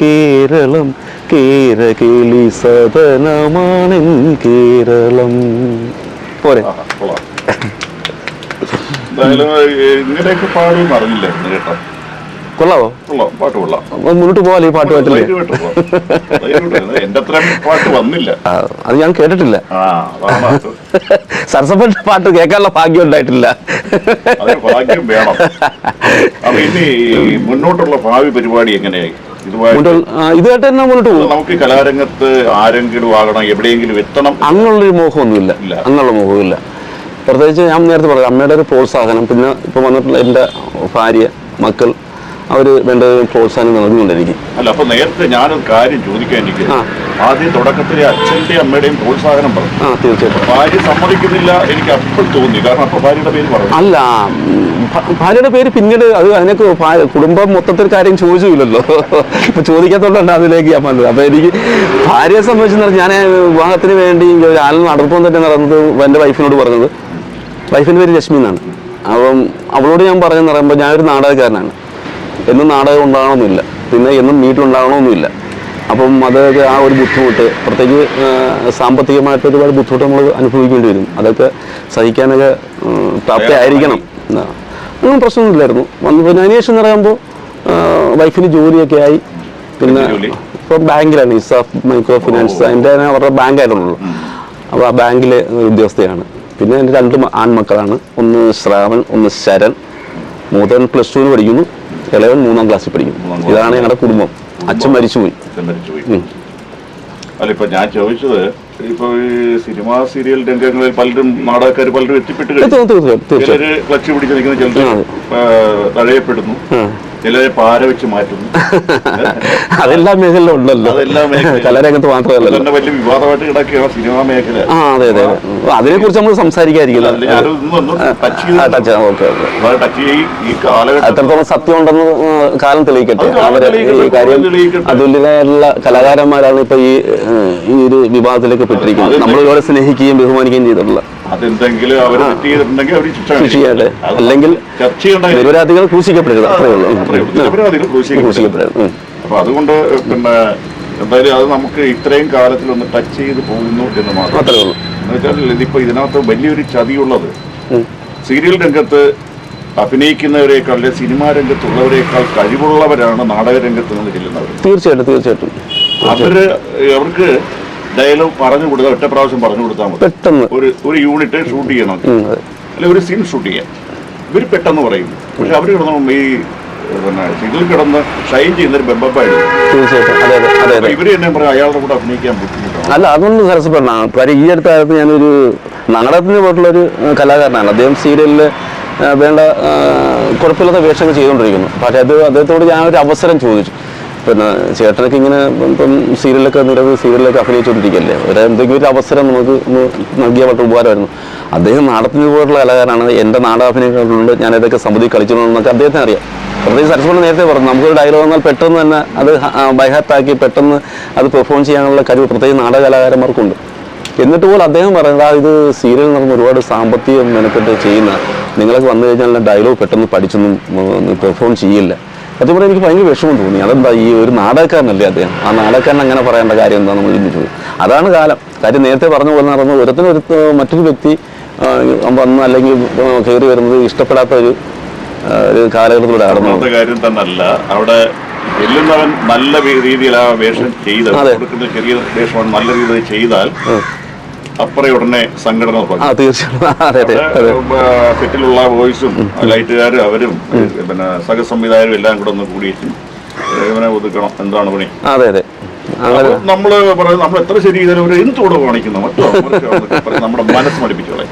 കേരളം കേരകേളി സദനമാണ് കേരളം. പോരെ. ഇങ്ങനെയൊക്കെ പാടി അറിഞ്ഞില്ലായിരുന്നു കേട്ടോ? കൊള്ളാവോ? കൊള്ളാം പാട്ട് കൊള്ളാം. മുന്നോട്ട് പോകാലോ ഈ പാട്ട് പറ്റില്ലേ. എന്റെ അത്രയും പാട്ട് വന്നില്ല. അത് ഞാൻ കേട്ടിട്ടില്ല. സരസപ്പെട്ട പാട്ട്. കേൾക്കാനുള്ള ഭാഗ്യം ഉണ്ടായിട്ടില്ല. ഭാഗ്യം വേണം. അപ്പൊ ഇനി മുന്നോട്ടുള്ള ഭാവി പരിപാടി എങ്ങനെയായി ഇതുമായിട്ട് തന്നെ മുന്നോട്ട് പോകും. നമുക്ക് കലാരംഗത്ത് ആരെങ്കിലും ആകണം എവിടെയെങ്കിലും എത്തണം അങ്ങനെയുള്ളൊരു മോഹമൊന്നുമില്ല. ഇല്ല. അങ്ങനെയുള്ള മോഹമില്ല. പ്രത്യേകിച്ച് ഞാൻ നേരത്തെ പറഞ്ഞു അമ്മയുടെ ഒരു പ്രോത്സാഹനം. പിന്നെ ഇപ്പൊ വന്നിട്ടുള്ള എന്റെ ഭാര്യ മക്കൾ അവർ വേണ്ട പ്രോത്സാഹനം നൽകുന്നുണ്ടായിരിക്കും. അല്ല അപ്പൊ നേരത്തെ ഞാനൊരു കാര്യം ചോദിക്കാൻ എനിക്ക്. ആദ്യം തുടക്കത്തിലെ അച്ഛന്റെയും അമ്മയുടെയും പ്രോത്സാഹനം പറഞ്ഞു ആ തീർച്ചയായിട്ടും. ഭാര്യ സമ്മതിക്കുന്നില്ല എനിക്ക് അപ്പോൾ തോന്നി. കാരണം അപ്പൊ ഭാര്യയുടെ പേര് പറഞ്ഞു അല്ല ഭാര്യയുടെ പേര് പിന്നീട് അത് അതിനൊക്കെ കുടുംബം മൊത്തത്തിൽ കാര്യം ചോദിച്ചില്ലല്ലോ. ഇപ്പൊ ചോദിക്കാത്തോണ്ടാണ് അതിലേക്ക് ഞാൻ പറഞ്ഞത് അപ്പൊ എനിക്ക് ഭാര്യയെ സംബന്ധിച്ച് ഞാൻ വിവാഹത്തിന് വേണ്ടി ഒരു ആൾ നടപ്പം തന്നെ നടന്നത് എന്റെ വൈഫിനോട് പറഞ്ഞത്. വൈഫിന്റെ പേര് ലക്ഷ്മി എന്നാണ്. അപ്പം അവളോട് ഞാൻ പറഞ്ഞെന്ന് പറയുമ്പോൾ ഞാനൊരു നാടകക്കാരനാണ്. എന്നും നാടകം ഉണ്ടാകണമെന്നില്ല പിന്നെ എന്നും വീട്ടിലുണ്ടാകണമെന്നില്ല അപ്പം അതൊക്കെ ആ ഒരു ബുദ്ധിമുട്ട് പ്രത്യേകിച്ച് സാമ്പത്തികമായിട്ട് ഒരുപാട് ബുദ്ധിമുട്ട് നമ്മൾ അനുഭവിക്കേണ്ടി വരും. അതൊക്കെ സഹിക്കാനൊക്കെ പ്രാപ്തിയായിരിക്കണം. ഒന്നും പ്രശ്നമൊന്നുമില്ലായിരുന്നു. വന്ന് പിന്നെ അതിനുശേഷം എന്ന് പറയുമ്പോൾ വൈഫിന് ജോലിയൊക്കെ ആയി. പിന്നെ ഇപ്പോൾ ബാങ്കിലാണ് ഇസാഫ് മൈക്രോ ഫിനാൻസ് തന്നെ അവരുടെ ബാങ്കായിട്ടുള്ളൂ അപ്പോൾ ആ ബാങ്കിലെ ഉദ്യോഗസ്ഥയാണ്. പിന്നെ എന്റെ രണ്ട് ആൺമക്കളാണ്. ഒന്ന് ശ്രാവൺ ഒന്ന് ശരൺ. മൂതൻ പ്ലസ് ടുവിന് പഠിക്കുന്നു. ഇളയവൻ മൂന്നാം ക്ലാസ്സിൽ പഠിക്കും ഇതാണ് ഞങ്ങളുടെ കുടുംബം. അച്ഛൻ മരിച്ചുപോയി അല്ല ഇപ്പൊ ഞാൻ ചോദിച്ചത് ഇപ്പൊ ഈ സിനിമാ സീരിയൽ രംഗങ്ങളിൽ പലരും നാടകക്കാർ പലരും എത്തിപ്പെട്ട് കഴിഞ്ഞു. ചിലര് ക്ലച്ച് പിടിച്ച് നിൽക്കുന്ന. ആ, തഴയപ്പെടുന്നു. ചിലരെ പാര വെച്ച് മാറ്റുന്നു അതെല്ലാ മേഖലയിലും ഉണ്ടല്ലോ. കലാരംഗത്ത് മാത്രമല്ല. വലിയ വിവാദമായിട്ട് കിടക്കുകയാണ് സിനിമാ മേഖല. ആ അതെ അതെ അതിനെ കുറിച്ച് നമ്മൾ സംസാരിക്കാതിരിക്കുന്നു. അത്രത്തോളം സത്യം ഉണ്ടെന്ന് കാലം തെളിയിക്കട്ടെ. അവർ ഈ കാര്യം അതുല്യരായുള്ള കലാകാരന്മാരാണ് ഇപ്പൊ ഈ ഈ ഒരു വിവാദത്തിലേക്ക് പെട്ടിരിക്കുന്നത്. നമ്മൾ ഒരുപാട് സ്നേഹിക്കുകയും ബഹുമാനിക്കുകയും ചെയ്തിട്ടുള്ള അതെന്തെങ്കിലും അവർ ചെയ്തിട്ടുണ്ടെങ്കിൽ അവർ ശിക്ഷ അല്ലെങ്കിൽ നിരപരാധികൾ ക്രൂശിക്കപ്പെടരുത് അത്രേ ഉള്ളൂ. നിരപരാധികൾ ക്രൂശിക്കപ്പെടരുത്. അപ്പൊ അതുകൊണ്ട് പിന്നെ എന്തായാലും അത് നമുക്ക് ഇത്രയും കാലത്തിൽ ഒന്ന് ടച്ച് ചെയ്ത് പോകുന്നു എന്ന് മാത്രം. അത്രേ ഉള്ളൂ. എന്ന് വെച്ചാൽ ഇതിപ്പോ ഇതിനകത്ത് വലിയൊരു ചതിയുള്ളത് സീരിയൽ രംഗത്ത് അഭിനയിക്കുന്നവരെക്കാൾ അല്ലെ സിനിമാ രംഗത്തുള്ളവരെക്കാൾ കഴിവുള്ളവരാണ് നാടക രംഗത്ത് നിന്ന് ചെല്ലുന്നവർ. തീർച്ചയായിട്ടും തീർച്ചയായിട്ടും. അവർ അവർക്ക് ഡയലോഗ് പറഞ്ഞു കൊടുത്താൽ ഒറ്റ പ്രാവശ്യം പറഞ്ഞു കൊടുത്താൽ മതി. പെട്ടെന്ന്. ഒരു ഒരു യൂണിറ്റ് ഷൂട്ട് ചെയ്യണം അല്ലെ ഒരു സീൻ ഷൂട്ട് ചെയ്യാൻ. ഇവർ പെട്ടെന്ന് പറയും. പക്ഷെ അവർ കിടന്നു ഈ പിന്നെ ഇതിൽ കിടന്ന് ഷൈൻ ചെയ്യുന്നൊരു ബെമ്പപ്പായിരുന്നു തീർച്ചയായിട്ടും. അതെ അതെ അതെ അതെ. ഇവർ തന്നെ പറയും അയാളുടെ കൂടെ അഭിനയിക്കാൻ ബുദ്ധിമുട്ടാണ് അല്ല അതൊന്നും സരസപ്പെടണം കാര്യം ഈ അടുത്ത കാലത്ത് ഞാനൊരു നാടകത്തിന് പോയിട്ടുള്ളൊരു ഒരു കലാകാരനാണ്. അദ്ദേഹം സീരിയലിൽ വേണ്ട കുഴപ്പമില്ലാത്ത വേഷങ്ങൾ ചെയ്തുകൊണ്ടിരിക്കുന്നു. പക്ഷേ അത് അദ്ദേഹത്തോട് ഞാൻ ഒരു അവസരം ചോദിച്ചു. പിന്നെ ചേട്ടനൊക്കെ ഇങ്ങനെ ഇപ്പം സീരിയലൊക്കെ നിരവധി സീരിയലൊക്കെ അഭിനയിച്ചുകൊണ്ടിരിക്കുകയല്ലേ ഒരു എന്തെങ്കിലും ഒരു അവസരം നമുക്ക് ഒന്ന് നൽകിയാൽ വളരെ ഉപകാരമായിരുന്നു. അദ്ദേഹം നാടത്തിനു പോലുള്ള കലാകാരനാണ്. എന്റെ നാടാഭിനയങ്ങളുണ്ട് ഞാൻ ഇതൊക്കെ സമിതി കളിച്ചിട്ടുണ്ടെന്നൊക്കെ അദ്ദേഹത്തിന് അറിയാം. പ്രത്യേകിച്ച് സരസ്വതി നേരത്തെ പറഞ്ഞു നമുക്കൊരു ഡയലോഗ് വന്നാൽ പെട്ടെന്ന് തന്നെ അത് ബൈഹാർട്ടാക്കി പെട്ടെന്ന് അത് പെർഫോം ചെയ്യാനുള്ള കഴിവ് പ്രത്യേകിച്ച് നാടക കലാകാരന്മാർക്കുണ്ട്. എന്നിട്ട് പോലും അദ്ദേഹം പറയുന്നത് "ആ, ഇത് സീരിയൽ നടന്ന് ഒരുപാട് സാമ്പത്തികം മെനക്കെട്ട് ചെയ്യുന്ന നിങ്ങളൊക്കെ വന്നു കഴിഞ്ഞാൽ ഡയലോഗ് പെട്ടെന്ന് പഠിച്ചൊന്നും പെർഫോം ചെയ്യില്ല. സത്യം പറഞ്ഞാൽ എനിക്ക് ഭയങ്കര വിഷമം തോന്നി. അതെന്താ ഈ ഒരു നാടകക്കാരനല്ലേ അദ്ദേഹം? ആ നാടകക്കാരൻ അങ്ങനെ പറയേണ്ട കാര്യം എന്താ നമ്മൾ ചിന്തിച്ചത് അതാണ് കാലം. കാര്യം നേരത്തെ പറഞ്ഞ പോലെ നടന്നത് ഒരുത്തിനൊരു മറ്റൊരു വ്യക്തി വന്ന് അല്ലെങ്കിൽ കയറി വരുന്നത് ഇഷ്ടപ്പെടാത്ത ഒരു ഒരു കാലഘട്ടത്തിലൂടെ നടന്നു കാര്യം തന്നല്ല. അവിടെ വെല്ലുന്നവൻ നല്ല രീതിയിൽ ആ വേഷം ചെയ്ത് കൊടുക്കുന്ന ചെറിയ വേഷമാണ് നല്ല രീതിയിൽ ചെയ്താൽ അപ്പറേ ഉടനെ സംഘടന സെറ്റിലുള്ള വോയിസും ലൈറ്റുകാരും അവരും പിന്നെ സഹസംവിധായകരും എല്ലാം കൂടെ ഒന്ന് കൂടിയിട്ട് ഇവനെ ഒതുക്കണം. എന്താണ് പണി? അതെ അതെ. നമ്മൾ പറയുന്നത് നമ്മൾ എത്ര ശരി ചെയ്താലും എന്തുകൂടെ കാണിക്കുന്നു? മറ്റോ നമ്മുടെ മനസ്സ് മടിപ്പിച്ചോളെ.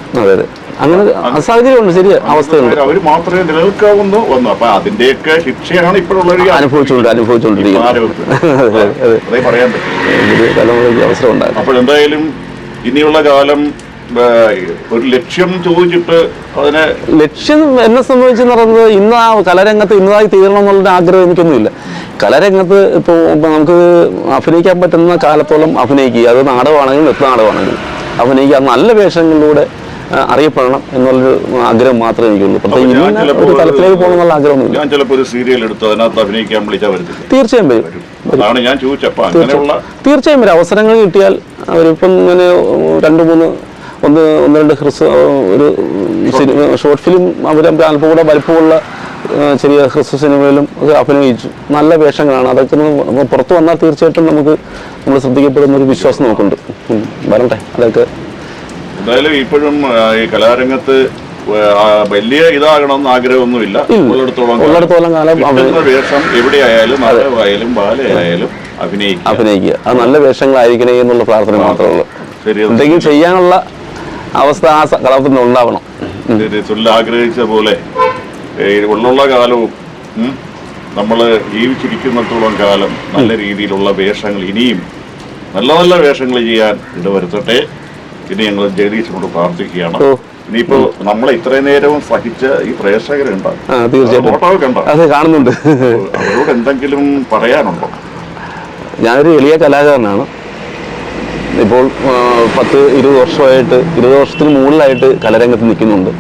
അങ്ങനെ സാഹചര്യമുണ്ട് ശരി അവസ്ഥയുണ്ട്. അവർ മാത്രമേ നിലനിൽക്കാവുന്നു വന്നു. അപ്പൊ അതിന്റെയൊക്കെ ശിക്ഷയാണ് ഇപ്പോഴുള്ള അനുഭവിച്ചുകൊണ്ട് അനുഭവിച്ചുകൊണ്ടിരിക്കുന്നത് പറയാൻ പറ്റും. തലമുറയ്ക്ക് അവസരം ഉണ്ടാകും അപ്പോൾ എന്തായാലും ഇനിയുള്ള കാലം ഒരു ലക്ഷ്യം ചോദിച്ചിട്ട് അതിനെ ലക്ഷ്യം എന്നെ സംബന്ധിച്ച് പറയുന്നത് ഇന്ന് ആ കലരംഗത്ത് ഇന്നതായി തീരണം എന്നുള്ള ആഗ്രഹം എനിക്കൊന്നുമില്ല. കലരംഗത്ത് ഇപ്പോൾ നമുക്ക് അഭിനയിക്കാൻ പറ്റുന്ന കാലത്തോളം അഭിനയിക്കുക. അത് നാടകമാണെങ്കിലും നൃത്ത നാടകമാണെങ്കിലും അഭിനയിക്കുക. നല്ല വേഷങ്ങളിലൂടെ അറിയപ്പെടണം എന്നുള്ളൊരു ആഗ്രഹം മാത്രമേ എനിക്കുള്ളൂ. പ്രത്യേകിച്ച് ഇന്ന ഒരു തലത്തിലേക്ക് പോകണം എന്നുള്ള ആഗ്രഹമൊന്നുമില്ല. ഞാൻ ചിലപ്പോൾ ഒരു സീരിയൽ എടുത്ത് അതിനകത്ത് അഭിനയിക്കാൻ വിളിച്ചാൽ വരും തീർച്ചയായും വരും. അതാണ് ഞാൻ ചോദിച്ചപ്പോൾ അങ്ങനെയുള്ള തീർച്ചയായും വരും. അവസരങ്ങൾ കിട്ടിയാൽ അവരിപ്പം ഇങ്ങനെ രണ്ട് മൂന്ന് ഒന്ന് ഒന്ന് രണ്ട് ഹ്രസ്വ ഒരു സിനിമ ഷോർട്ട് ഫിലിം അവർ അല്പം കൂടെ വലിപ്പമുള്ള ചെറിയ ഹ്രസ്വ സിനിമയിലും ഒക്കെ അഭിനയിച്ചു. നല്ല വേഷങ്ങളാണ്. അതൊക്കെ പുറത്തു വന്നാൽ തീർച്ചയായിട്ടും നമുക്ക് നമ്മൾ ശ്രദ്ധിക്കപ്പെടുന്ന ഒരു വിശ്വാസം നമുക്കുണ്ട്. വരണ്ടേ വരട്ടെ. അതൊക്കെ എന്തായാലും ഇപ്പോഴും ഈ കലാരംഗത്ത് വലിയ ഇതാകണമെന്ന് ആഗ്രഹമൊന്നുമില്ല. ഉള്ളിടത്തോളം കാലം ഉള്ളിടത്തോളം കാലം കിട്ടുന്ന വേഷം എവിടെയായാലും നാടകമായാലും ബാലയായാലും അഭിനയിക്കുക. അഭിനയിക്കുക. അത് നല്ല വേഷങ്ങളായിരിക്കണേ എന്നുള്ള പ്രാർത്ഥന മാത്രമേ ഉള്ളൂ. ശരി എന്തെങ്കിലും ചെയ്യാനുള്ള അവസ്ഥ ആ കലാപത്തിന് ഉണ്ടാവണം. ആഗ്രഹിച്ച പോലെ ഉള്ള കാലവും നമ്മൾ ജീവിച്ചിരിക്കുന്നിടത്തോളം കാലം നല്ല രീതിയിലുള്ള വേഷങ്ങൾ ഇനിയും നല്ല നല്ല വേഷങ്ങൾ ചെയ്യാൻ ഇടവരുത്തട്ടെ. ഇനി ഞങ്ങൾ ജഗദീശനോട് പ്രാർത്ഥിക്കുകയാണ്. ഓ. ഇനിയിപ്പോ നമ്മളെ ഇത്രയും നേരവും സഹിച്ച ഈ പ്രേക്ഷകരുണ്ട് തീർച്ചയായിട്ടും. അതെ കാണുന്നുണ്ട്. അവരോട് എന്തെങ്കിലും പറയാനുണ്ടോ? ഞാനൊരു എളിയ കലാകാരനാണ്. ഇപ്പോൾ പത്ത് ഇരുപത് വർഷമായിട്ട് ഇരുപത് വർഷത്തിന് മുകളിലായിട്ട് കലരംഗത്ത് നിൽക്കുന്നുണ്ട്.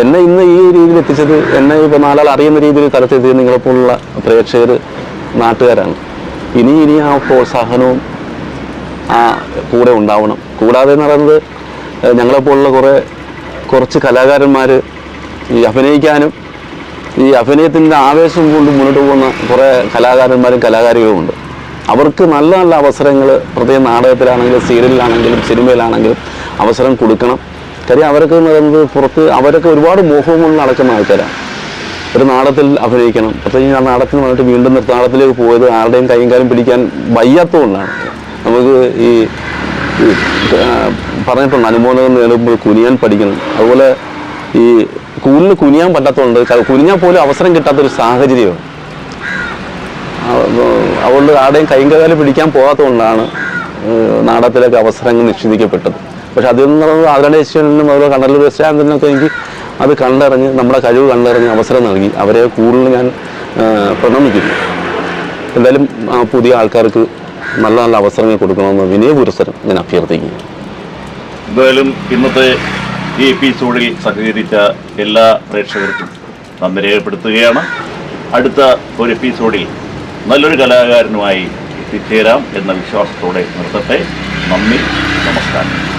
എന്നെ ഇന്ന് ഈ രീതിയിൽ എത്തിച്ചത് എന്നെ ഇപ്പോൾ നാലാൾ അറിയുന്ന രീതിയിൽ തലത്തെത്തിയത് നിങ്ങളെപ്പോലുള്ള പ്രേക്ഷകർ നാട്ടുകാരാണ്. ഇനി ഇനി ആ പ്രോത്സാഹനവും ആ കൂടെ ഉണ്ടാവണം. കൂടാതെ എന്ന് പറയുന്നത് ഞങ്ങളെപ്പോലുള്ള കുറേ കുറച്ച് കലാകാരന്മാർ ഈ അഭിനയിക്കാനും ഈ അഭിനയത്തിന്റെ ആവേശം കൊണ്ട് മുന്നോട്ട് പോകുന്ന കുറേ കലാകാരന്മാരും കലാകാരികളുമുണ്ട് അവർക്ക് നല്ല നല്ല അവസരങ്ങൾ പ്രത്യേകം നാടകത്തിലാണെങ്കിലും സീരിയലിലാണെങ്കിലും സിനിമയിലാണെങ്കിലും അവസരം കൊടുക്കണം. കാര്യം അവരൊക്കെ എന്ന് പറയുന്നത് പുറത്ത് അവരൊക്കെ ഒരുപാട് മോഹങ്ങൾ നടക്കുന്ന ആൾക്കാരാണ്. ഒരു നാടത്തിൽ അഭിനയിക്കണം. പ്രത്യേകിച്ച് ആ നാടത്തിന് വന്നിട്ട് വീണ്ടും നിർത്താടത്തിലേക്ക് പോയത് ആരുടെയും കാലും പിടിക്കാൻ വയ്യാത്തതുകൊണ്ടാണ്. നമുക്ക് ഈ പറഞ്ഞിട്ടുണ്ട് അനുമോദനം നേടുമ്പോൾ കുനിയാൻ പഠിക്കണം. അതുപോലെ ഈ കൂടുതൽ കുനിയാൻ പറ്റാത്തതുകൊണ്ട് കുനിഞ്ഞാൽ പോലും അവസരം കിട്ടാത്തൊരു സാഹചര്യമാണ്. അതുകൊണ്ട് ആടെയും കൈകാലം കാലും പിടിക്കാൻ പോകാത്തതുകൊണ്ടാണ് നാടകത്തിലേക്ക് അവസരങ്ങൾ നിഷേധിക്കപ്പെട്ടത്. പക്ഷെ അതെന്ന് പറയുന്നത് ആദരണേശ്വരനും അതുപോലെ കണ്ണല്ലൂർ രസാനന്ദനൊക്കെ എനിക്ക് അത് കണ്ടറിഞ്ഞ് നമ്മുടെ കഴിവ് കണ്ടറിഞ്ഞ് അവസരം നൽകി. അവരെ കൂടുതൽ ഞാൻ പ്രണമിക്കുന്നു. എന്തായാലും പുതിയ ആൾക്കാർക്ക് നല്ല നല്ല അവസരങ്ങൾ കൊടുക്കണമെന്ന് വിനയപുരസരം ഞാൻ അഭ്യർത്ഥിക്കുന്നു. എന്തായാലും ഇന്നത്തെ ഈ എപ്പിസോഡിൽ സഹകരിച്ച എല്ലാ പ്രേക്ഷകർക്കും നന്ദി രേഖപ്പെടുത്തുകയാണ്. അടുത്ത ഒരു എപ്പിസോഡിൽ നല്ലൊരു കലാകാരനുമായി എത്തിച്ചേരാം എന്ന വിശ്വാസത്തോടെ നിർത്തട്ടെ. നന്ദി നമസ്കാരം.